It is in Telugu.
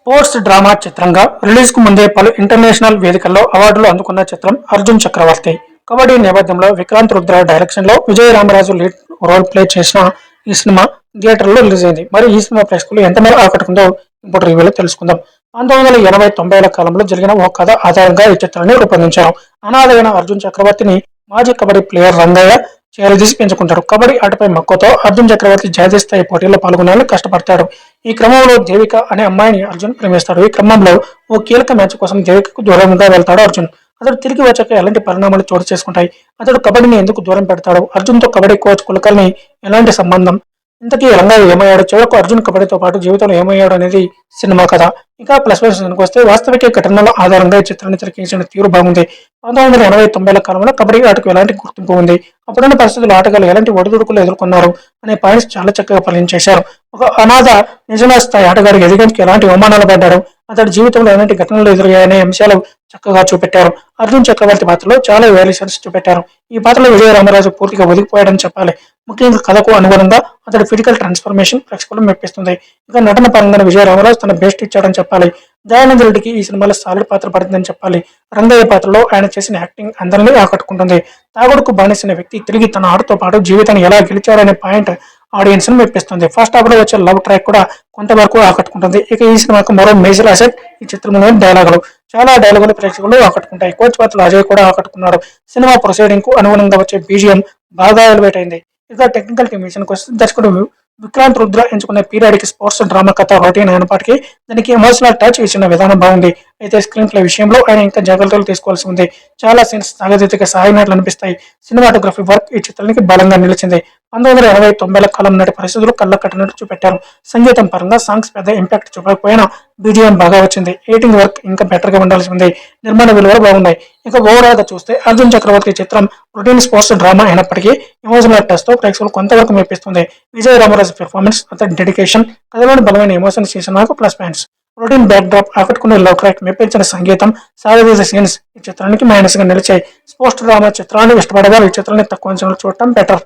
స్పోర్ట్స్ డ్రామా చిత్రంగా రిలీజ్కు ముందే పలు ఇంటర్నేషనల్ వేదికల్లో అవార్డులు అందుకున్న చిత్రం అర్జున్ చక్రవర్తి. కబడ్డీ నేపథ్యంలో విక్రాంత్ రుద్ర డైరెక్షన్లో Vijaya Ramaraju lead role play చేసిన ఈ సినిమా థియేటర్లో రిలీజ్ అయింది. మరి ఈ సినిమా ప్రేక్షకులు ఎంతమేర ఆకట్టుకుందో ఇప్పుడు రివ్యూలో తెలుసుకుందాం. పంతొమ్మిది వందల ఎనభై తొంభైల కాలంలో జరిగిన ఓ కథ ఆధారంగా ఈ చిత్రాన్ని రూపొందించారు. అనాథైన అర్జున్ చక్రవర్తిని మాజీ కబడ్డీ ప్లేయర్ రంగయ్య చేరదీసి పెంచుకుంటారు. కబడ్డీ ఆటపై మక్కువతో అర్జున్ చక్రవర్తి జాతీయ స్థాయి పోటీల్లో పాల్గొనాలని కష్టపడతాడు. ఈ క్రమంలో దేవిక అనే అమ్మాయిని అర్జున్ ప్రేమిస్తాడు. ఈ క్రమంలో ఓ కీలక మ్యాచ్ కోసం దేవికకు దూరంగా వెళ్తాడు అర్జున్. అతడు తిరిగి వచ్చాక ఎలాంటి పరిణామాలు చోటు చేసుకుంటాయి? అతడు కబడ్డీని ఎందుకు దూరం పెడతాడు? అర్జున్తో కబడ్డీ కోచ్ కులకల్ని ఎలాంటి సంబంధం? ఇంతకీ రంగా ఏమయ్యాడు? చివరకు అర్జున్ కబడ్డీతో పాటు జీవితంలో ఏమయ్యాడు అనేది సినిమా కథ. ఇంకా ప్లస్ విషయానికి వస్తే వాస్తవిక ఘటనల ఆధారంగా ఈ చిత్రాన్ని తెరకించిన తీరు బాగుంది. పంతొమ్మిది వందల ఎనభై తొంభైల కాలంలో కబడ్డీ ఆటకు ఎలాంటి గుర్తింపు ఉంది? అప్పుడున్న పరిస్థితుల్లో ఆటగాళ్ళు ఎలాంటి ఒడిదుడుకులు ఎదుర్కొన్నారు? అనే పాయింట్స్ చాలా చక్కగా పాలించేశారు ఒక అనాథ నిజమైన స్థాయి ఆటగాడికి ఎదిగేందుకు ఎలాంటి అవమానాలు పడ్డారు? అతడి జీవితంలో ఎలాంటి ఘటనలు ఎదురయ్యాయనే అంశాలు చక్కగా చూపెట్టారు. అర్జున్ చక్రవర్తి పాత్రలో చాలా వేరియేషన్స్ చూపెట్టారు. ఈ పాత్రలో విజయ రామరాజు పూర్తిగా ఒదిగిపోయాడని చెప్పాలి. ముఖ్యంగా కథకు అనుగుణంగా అతడి ఫిజికల్ ట్రాన్స్ఫర్మేషన్ ప్రేక్షకులు మెప్పిస్తుంది. ఇంకా నటన పరంగా విజయ రామరాజు తన బెస్ట్ ఇచ్చాడని చెప్పాలి. దయానంద రెడ్డికి ఈ సినిమాలో సాలిడ్ పాత్ర పడుతుందని చెప్పాలి. రంగయ్య పాత్రలో ఆయన చేసిన యాక్టింగ్ అందరినీ ఆకట్టుకుంటుంది. తాగుడుకు బానిసిన వ్యక్తి తిరిగి తన ఆటతో పాటు జీవితాన్ని ఎలా గెలిచాడనే పాయింట్ ఆడియన్స్ని మెప్పిస్తుంది. ఫస్ట్ హాఫ్లో వచ్చే లవ్ ట్రాక్ కూడా కొంతవరకు ఆకట్టుకుంటుంది. ఇక ఈ సినిమాకు మరో మేజర్ అసెట్ ఈ చిత్రంలోని డైలాగులు చాలా డైలాగులు ప్రేక్షకులు ఆకట్టుకుంటాయి. కోచ్ పాత్రలో అజయ్ కూడా ఆకట్టుకున్నాడు. సినిమా ప్రొసీడింగ్కు అనుగుణంగా వచ్చే బీజిఎం బాగా ఎలివేట్ అయింది. ఇక టెక్నికల్ టీమ్ విషయానికి వస్తే దర్శకుడు విక్రాంత్ రుద్ర ఎంచుకునే పీరియాడిక్ స్పోర్ట్స్ డ్రామా కథ రొటీన్ అయినప్పటికీ దానికి ఎమోషనల్ టచ్ ఇచ్చిన విధానం బాగుంది. అయితే స్క్రీన్ ప్లే విషయంలో ఆయన ఇంకా జాగ్రత్తలు తీసుకోవాల్సి ఉంది. చాలా సీన్స్ సాగతీతగా సాగినట్లు అనిపిస్తాయి. సినిమాటోగ్రఫీ వర్క్ ఈ చిత్రానికి బలంగా నిలిచింది. పంతొమ్మిది వందల ఎనభై తొంభైల కాలం నాటి పరిస్థితులు కళ్ళ కట్టినట్టు చూపెట్టారు. సంగీతం పరంగా సాంగ్స్ పెద్ద ఇంపాక్ట్ చూపకపోయినా బీజిఎం బాగా వచ్చింది. ఎయిటింగ్ వర్క్ ఇంకా బెటర్గా ఉండాల్సి ఉంది. నిర్మాణ విలువలు బాగున్నాయి. ఇంకా ఓవరాల్ చూస్తే అర్జున్ చక్రవర్తి చిత్రం రొటీన్ స్పోర్ట్స్ డ్రామా అయినప్పటికీ ఎమోషనల్ టచ్తో ప్రేక్షకులు కొంతవరకు మెప్పిస్తుంది. విజయ్ రామరాజు పెర్ఫార్మెన్స్ అతని డెడికేషన్ కథలోని బలమైన ఎమోషన్స్ చేసిన నాకు plus points protein backdrop ఆకట్టుకునే లవ్ క్రాక్ మెప్పించిన సంగీతం సాగదీసే సీన్స్ ఈ చిత్రానికి మైనస్గా నిలిచాయి. స్పోస్ట్ డ్రామా చిత్రాన్ని ఇష్టపడగా ఈ చిత్రాన్ని తక్కువ అంచనాలు చూడటం బెటర్